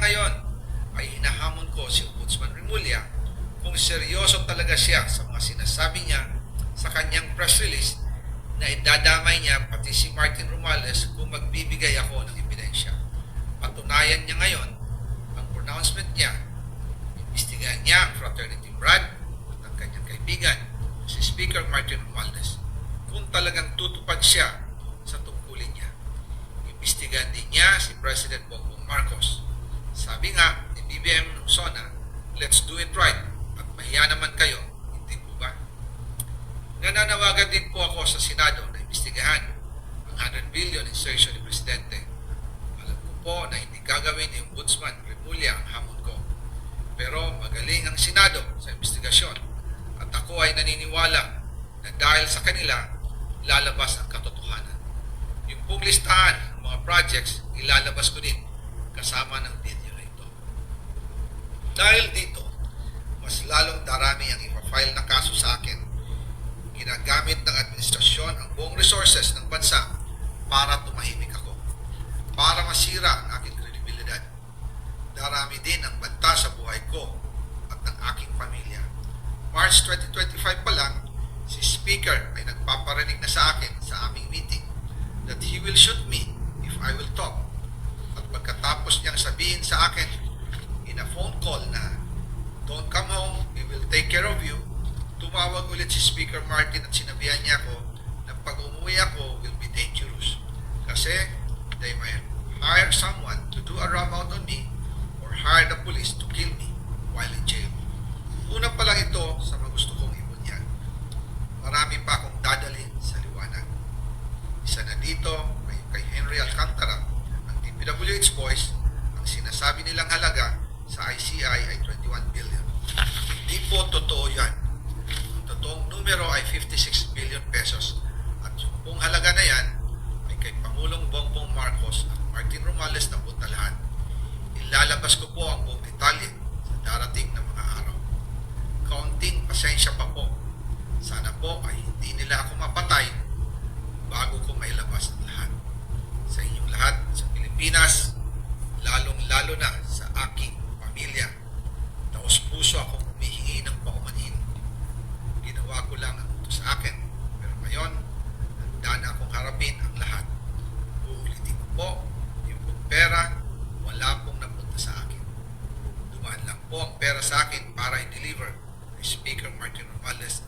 ngayon ay hinahamon ko si Ombudsman Remulla kung seryoso talaga siya sa mga sinasabi niya sa kanyang press release na idadamay niya pati si Martin Romales kung magbibigay ako ng ebidensya. Patunayan niya ngayon ang pronouncement niya. Imbestigahan niya ang fraternity Brad at ang kanyang kaibigan, si Speaker Martin Romualdez, kung talagang tutupad siya sa tungkulin niya. Imbestigahan din niya si President Bongbong Marcos. Sabi nga ni BBM SONA, let's do it right at mahiya naman kayo, hindi po ba? Nananawagan din po ako sa Senado na imbestigahan ang 100 billion insertion ni Presidente. Alam ko po na hindi gagawin ni Ombudsman Remulla ang hamon ko. Pero magaling ang Senado sa investigasyon at ako ay naniniwala na dahil sa kanila, lalabas ang katotohanan. Yung pong listahan ng mga projects, ilalabas ko din kasama ng. Dahil dito, mas lalong darami ang ipafile na kaso sa akin. Ginagamit ng administrasyon ang buong resources ng bansa para tumahimik ako. Para masira ang aking kredibilidad. Darami din ang banta sa buhay ko at ng aking pamilya. March 2025 pa lang, si Speaker ay nagpaparinig na sa akin sa aming meeting that he will shoot me if I will talk. At pagkatapos niyang sabihin sa akin phone call na don't come home, we will take care of you, tumawag ulit si Speaker Martin at sinabihan niya ako na pag umuwi ako will be dangerous. Kasi they might hire someone to do a rub out on me or hire the police to kill me while in jail. Una pa lang ito sa mga gusto kong ibunyag. Marami pa akong dadalhin sa liwanag. Isa na dito ay kay Henry Alcantara, ang DPWH boys, ang sinasabi nilang halaga sa ICI ay 21 billion. Hindi po totoo yan. Ang totoong numero ay 56 billion pesos. At yung pong halaga na yan ay kay Pangulong Bongbong Marcos at Martin Romales na punta lahat. Ilalabas ko po ang buong detalye sa darating na mga araw. Kaunting pasensya pa po. Sana po ay hindi nila ako mapatay bago ko mailabas ang lahat. Sa inyong lahat sa Pilipinas, lalong-lalo na sa aking pamilya. Taos puso akong humihingi ng po ang pera sa akin para i-deliver kay Speaker Martin Romualdez.